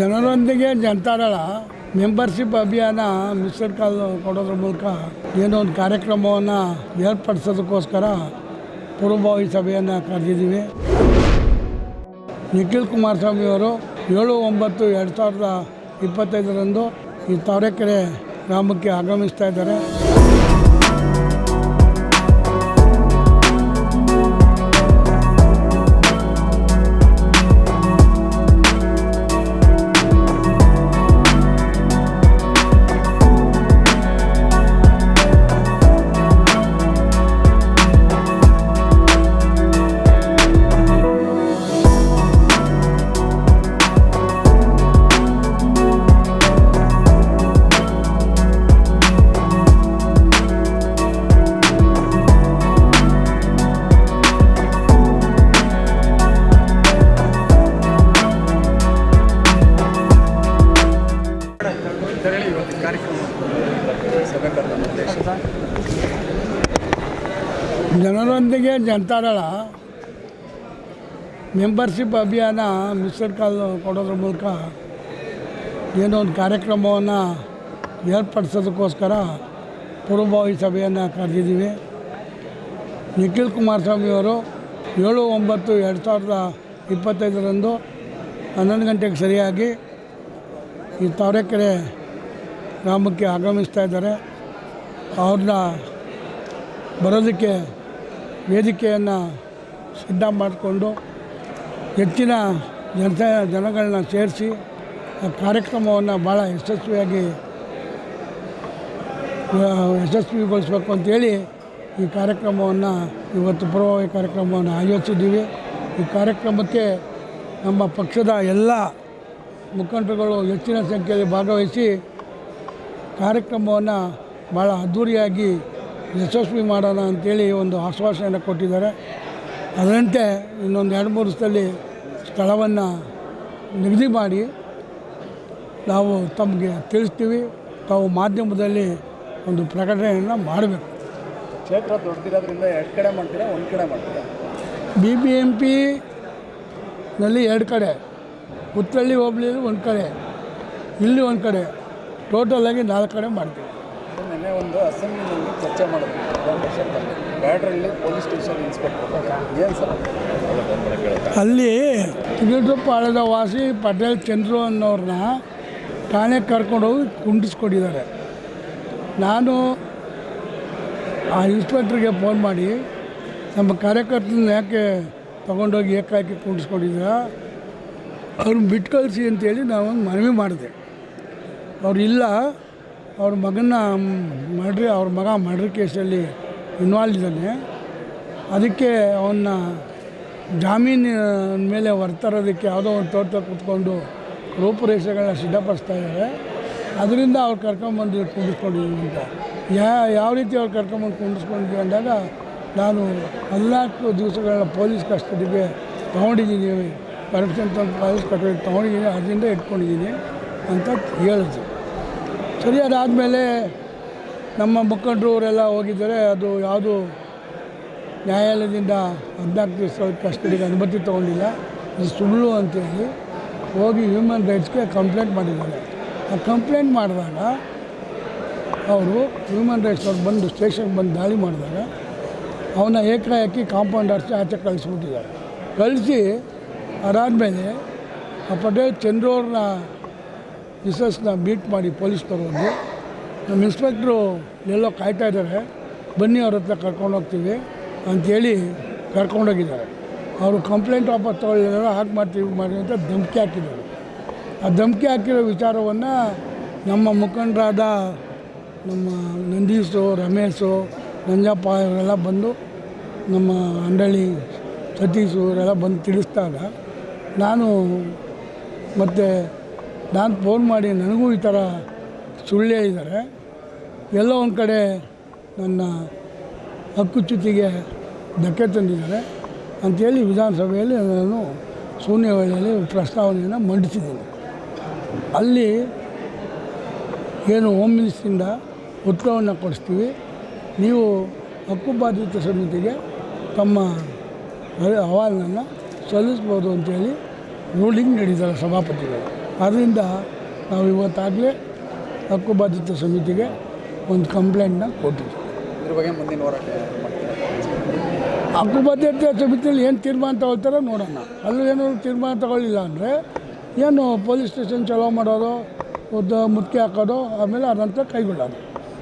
ಜನರೊಂದಿಗೆ ಜನತಾದಳ ಮೆಂಬರ್ಶಿಪ್ ಅಭಿಯಾನ missed call ಕೊಡೋದ್ರ ಮೂಲಕ ಏನೋ ಒಂದು ಕಾರ್ಯಕ್ರಮವನ್ನು ಏರ್ಪಡಿಸೋದಕ್ಕೋಸ್ಕರ ಪೂರ್ವಭಾವಿ ಸಭೆಯನ್ನು ಕರೆದಿದ್ದೀವಿ. ನಿಖಿಲ್ ಕುಮಾರಸ್ವಾಮಿ ಅವರು ಏಳು ಒಂಬತ್ತು ಎರಡು ಸಾವಿರದ ಇಪ್ಪತ್ತೈದರಂದು ಈ ತಾವರೆಕೆರೆ ಗ್ರಾಮಕ್ಕೆ ಆಗಮಿಸ್ತಾ ಇದ್ದಾರೆ. ಹೇಳಿ ಇವತ್ತು ಕಾರ್ಯಕ್ರಮ ಜನರೊಂದಿಗೆ ಜನತಾದಳ ಮೆಂಬರ್ಶಿಪ್ ಅಭಿಯಾನ ಮಿಸ್ಟರ್ ಕಾಲ್ ಕೊಡೋದ್ರ ಮೂಲಕ ಏನೋ ಒಂದು ಕಾರ್ಯಕ್ರಮವನ್ನು ಏರ್ಪಡಿಸೋದಕ್ಕೋಸ್ಕರ ಪೂರ್ವಭಾವಿ ಸಭೆಯನ್ನು ಕರೆದಿದ್ದೀವಿ. ನಿಖಿಲ್ ಕುಮಾರಸ್ವಾಮಿ ಅವರು ಏಳು ಒಂಬತ್ತು ಎರಡು ಸಾವಿರದ ಇಪ್ಪತ್ತೈದರಂದು ಹನ್ನೊಂದು ಗಂಟೆಗೆ ಸರಿಯಾಗಿ ಈ ತಾವರೆಕೆರೆ ಗ್ರಾಮಕ್ಕೆ ಆಗಮಿಸ್ತಾ ಇದ್ದಾರೆ. ಅವ್ರನ್ನ ಬರೋದಕ್ಕೆ ವೇದಿಕೆಯನ್ನು ಸಿದ್ಧ ಮಾಡಿಕೊಂಡು ಹೆಚ್ಚಿನ ಜನತೆ, ಜನಗಳನ್ನ ಸೇರಿಸಿ ಆ ಕಾರ್ಯಕ್ರಮವನ್ನು ಭಾಳ ಯಶಸ್ವಿಯಾಗಿ ಯಶಸ್ವಿಗೊಳಿಸ್ಬೇಕು ಅಂತೇಳಿ ಈ ಕಾರ್ಯಕ್ರಮವನ್ನು, ಇವತ್ತು ಪೂರ್ವಭಾವಿ ಕಾರ್ಯಕ್ರಮವನ್ನು ಆಯೋಜಿಸಿದ್ದೀವಿ. ಈ ಕಾರ್ಯಕ್ರಮಕ್ಕೆ ನಮ್ಮ ಪಕ್ಷದ ಎಲ್ಲ ಮುಖಂಡರುಗಳು ಹೆಚ್ಚಿನ ಸಂಖ್ಯೆಯಲ್ಲಿ ಭಾಗವಹಿಸಿ ಕಾರ್ಯಕ್ರಮವನ್ನು ಭಾಳ ಅದ್ಧೂರಿಯಾಗಿ ಯಶಸ್ವಿ ಮಾಡೋಣ ಅಂತೇಳಿ ಒಂದು ಆಶ್ವಾಸನೆಯನ್ನು ಕೊಟ್ಟಿದ್ದಾರೆ. ಅದರಂತೆ ಇನ್ನೊಂದು ಎರಡು ಮೂರು ದಿವಸದಲ್ಲಿ ಸ್ಥಳವನ್ನು ನಿಗದಿ ಮಾಡಿ ನಾವು ತಮಗೆ ತಿಳಿಸ್ತೀವಿ. ತಾವು ಮಾಧ್ಯಮದಲ್ಲಿ ಒಂದು ಪ್ರಕಟಣೆಯನ್ನು ಮಾಡಬೇಕು. ಕ್ಷೇತ್ರ ದೊಡ್ಡದಿರೋದ್ರಿಂದ ಎರಡು ಕಡೆ ಮಾಡ್ತೀರಾ ಒಂದು ಕಡೆ ಮಾಡ್ತೀರಾ? ಬಿ ಬಿ ಎಂ ಪಿನಲ್ಲಿ ಎರಡು ಕಡೆ. ಉತ್ತಳ್ಳಿ ಹೋಬಳಿಯಲ್ಲಿ ಒಂದು ಕಡೆ. ಇಲ್ಲಿ ಒಂದು ಕಡೆ. ಟೋಟಲಾಗಿ ನಾಲ್ಕು ಕಡೆ ಮಾಡ್ತೀವಿ. ನಿನ್ನೆ ಒಂದು ಅಸೆಂಬ್ಲಿನಲ್ಲಿ ಚರ್ಚೆ ಬ್ಯಾಡ್ರಳ್ಳಿ ಪೊಲೀಸ್ ಸ್ಟೇಷನ್ ಇನ್ಸ್ಪೆಕ್ಟರ್. ಏನು ಸರ್? ಅಲ್ಲಿ ತಿರುಗುಪಾಳ್ಯದ ವಾಸಿ ಪಟೇಲ್ ಚಂದ್ರು ಅನ್ನೋರನ್ನ ಠಾಣೆಗೆ ಕರ್ಕೊಂಡೋಗಿ ಕುಂಡಿಸ್ಕೊಂಡಿದ್ದಾರೆ ನಾನು ಆ ಇನ್ಸ್ಪೆಕ್ಟ್ರಿಗೆ ಫೋನ್ ಮಾಡಿ ನಮ್ಮ ಕಾರ್ಯಕರ್ತನ ಯಾಕೆ ತೊಗೊಂಡೋಗಿ ಏಕಾಕಿ ಕುಂಡಿಸ್ಕೊಂಡಿದ್ದೀರಾ ಅವ್ರನ್ನ ಬಿಟ್ಟು ಕಳಿಸಿ ಅಂತೇಳಿ ನಾವು ಒಂದು ಮನವಿ ಮಾಡಿದೆ. ಅವ್ರು ಇಲ್ಲ ಅವ್ರ ಮಗನ ಮರ್ಡ್ರಿ, ಅವ್ರ ಮಗ ಮರ್ಡ್ರ್ ಕೇಸಲ್ಲಿ ಇನ್ವಾಲ್ವ್ ಇದ್ದಾನೆ. ಅದಕ್ಕೆ ಅವನ್ನ ಜಾಮೀನಿನ ಮೇಲೆ ಹೊರ್ತರೋದಕ್ಕೆ ಯಾವುದೋ ಒಂದು ತೋಟ ಕುತ್ಕೊಂಡು ರೂಪುರೇಷೆಗಳನ್ನ ಸಿದ್ಧಪಡಿಸ್ತಾ ಇದ್ದಾರೆ. ಅದರಿಂದ ಅವ್ರು ಕರ್ಕೊಂಬಂದು ಕುಂಡಿಸ್ಕೊಂಡಿದ್ದೀವಿ ಅಂತ. ಯಾ, ಯಾವ ರೀತಿ ಅವ್ರು ಕರ್ಕೊಂಬಂದು ಕುಂಡಿಸ್ಕೊಂಡಿದ್ವಿ ಅಂದಾಗ ನಾನು ಹದಿನಾಲ್ಕು ದಿವಸಗಳನ್ನ ಪೊಲೀಸ್ ಕಸ್ಟಡಿಗೆ ತೊಗೊಂಡಿದ್ದೀನಿ. ಪರ್ಮಿಷನ್ ತಂದು ಪೊಲೀಸ್ ಕಸ್ಟಡಿ ತೊಗೊಂಡಿದ್ದೀನಿ ಅದರಿಂದ ಇಟ್ಕೊಂಡಿದ್ದೀನಿ ಅಂತ ಹೇಳಿದ್ರು. ಸರಿ ಅದಾದಮೇಲೆ ನಮ್ಮ ಮುಖಂಡರು ಅವರೆಲ್ಲ ಹೋಗಿದ್ದಾರೆ, ಅದು ಯಾವುದು ನ್ಯಾಯಾಲಯದಿಂದ ಹದಿನಾಲ್ಕು ದಿವಸ ಕಸ್ಟಡಿಗೆ ಅನುಮತಿ ತೊಗೊಂಡಿಲ್ಲ. ಇದು ಸುಳ್ಳು ಅಂತೇಳಿ ಹೋಗಿ ಹ್ಯೂಮನ್ ರೈಟ್ಸ್ಗೆ ಕಂಪ್ಲೇಂಟ್ ಮಾಡಿದ್ದಾರೆ. ಆ ಕಂಪ್ಲೇಂಟ್ ಮಾಡಿದಾಗ ಅವರು ಹ್ಯೂಮನ್ ರೈಟ್ಸ್ ಅವ್ರು ಬಂದು ಸ್ಟೇಷನ್ಗೆ ಬಂದು ದಾಳಿ ಮಾಡಿದಾಗ ಅವನ್ನ ಕಾಂಪೌಂಡ್ ಆಡಿಸಿ ಆಚೆ ಕಳಿಸ್ಬಿಟ್ಟಿದ್ದಾರೆ. ಕಳಿಸಿ ಅದಾದಮೇಲೆ ಆ ಪಟೇಲ್ ಚಂದ್ರವ್ರನ್ನ ಮಿಸಸ್ನ ಮೀಟ್ ಮಾಡಿ ಪೊಲೀಸ್ ಬಂದು ನಮ್ಮ ಇನ್ಸ್ಪೆಕ್ಟ್ರು ಎಲ್ಲೋ ಕಾಯ್ತಾ ಇದ್ದಾರೆ. ಬನ್ನಿ ಅವ್ರ ಹತ್ರ ಕರ್ಕೊಂಡು ಹೋಗ್ತೀವಿ ಅಂಥೇಳಿ ಕರ್ಕೊಂಡೋಗಿದ್ದಾರೆ ಅವರು ಕಂಪ್ಲೇಂಟ್ ವಾಪಸ್ ಎಲ್ಲ ಹಾಗೆ ಮಾಡ್ತೀವಿ ಮಾಡಿ ಅಂತ ಧಮಕಿ ಹಾಕಿದ್ದಾರೆ. ಆ ಧಮಕಿ ಹಾಕಿರೋ ವಿಚಾರವನ್ನು ನಮ್ಮ ಮುಖಂಡರಾದ ನಮ್ಮ ನಂದೀಶು, ರಮೇಶು, ನಂಜಪ್ಪ ಇವರೆಲ್ಲ ಬಂದು ನಮ್ಮ ಅಂಡಳಿ ಸತೀಶು ಇವರೆಲ್ಲ ಬಂದು ತಿಳಿಸಿದಾಗ ನಾನು ಮತ್ತು ನಾನು ಫೋನ್ ಮಾಡಿ ನನಗೂ ಈ ಥರ ಸುಳ್ಳೇ ಇದ್ದಾರೆ. ಎಲ್ಲೋ ಒಂದು ಕಡೆ ನನ್ನ ಹಕ್ಕುಚ್ಯುತಿಗೆ ಧಕ್ಕೆ ತಂದಿದ್ದಾರೆ. ಅಂಥೇಳಿ ವಿಧಾನಸಭೆಯಲ್ಲಿ ನಾನು ಶೂನ್ಯ ವೇಳೆಯಲ್ಲಿ ಪ್ರಸ್ತಾವನೆಯನ್ನು ಮಂಡಿಸಿದ್ದೀನಿ. ಅಲ್ಲಿ ಏನು ಹೋಮ್ ಮಿನಿಸ್ಟ್ರಿಂದ ಉತ್ತರವನ್ನು ಕೊಡಿಸ್ತೀವಿ. ನೀವು ಹಕ್ಕುಬಾಧಿತ ಸಮಿತಿಗೆ ತಮ್ಮ ಅಹವಾಲನ್ನು ಸಲ್ಲಿಸ್ಬೋದು ಅಂತೇಳಿ ರೂಲಿಂಗ್ ನಡೀತಾರೆ ಸಭಾಪತಿಗಳು. ಆದ್ದರಿಂದ ನಾವು ಇವತ್ತಾಗಲೇ ಹಕ್ಕುಬಾಧಿತ ಸಮಿತಿಗೆ ಒಂದು ಕಂಪ್ಲೇಂಟ್ನ ಕೊಟ್ಟಿದ್ವಿ. ಇದ್ರ ಬಗ್ಗೆ ಮುಂದಿನ ಹೋರಾಟ ಏನಾದ್ರು ಹಕ್ಕುಬದ್ಧತೆ ಸಮಿತಿಯಲ್ಲಿ ಏನು ತೀರ್ಮಾನ ತಗೊಳ್ತಾರೆ ನೋಡೋಣ. ಅಲ್ಲೂ ಏನೋ ತೀರ್ಮಾನ ತಗೊಳ್ಳಿಲ್ಲ ಅಂದರೆ ಏನು ಪೊಲೀಸ್ ಸ್ಟೇಷನ್ ಚಲೋ ಮಾಡೋದು ಉದ್ದ ಮುತ್ತಿಗೆ ಹಾಕೋದು ಆಮೇಲೆ ಅದಂತ ಕೈಗೊಳ್ಳೋದು.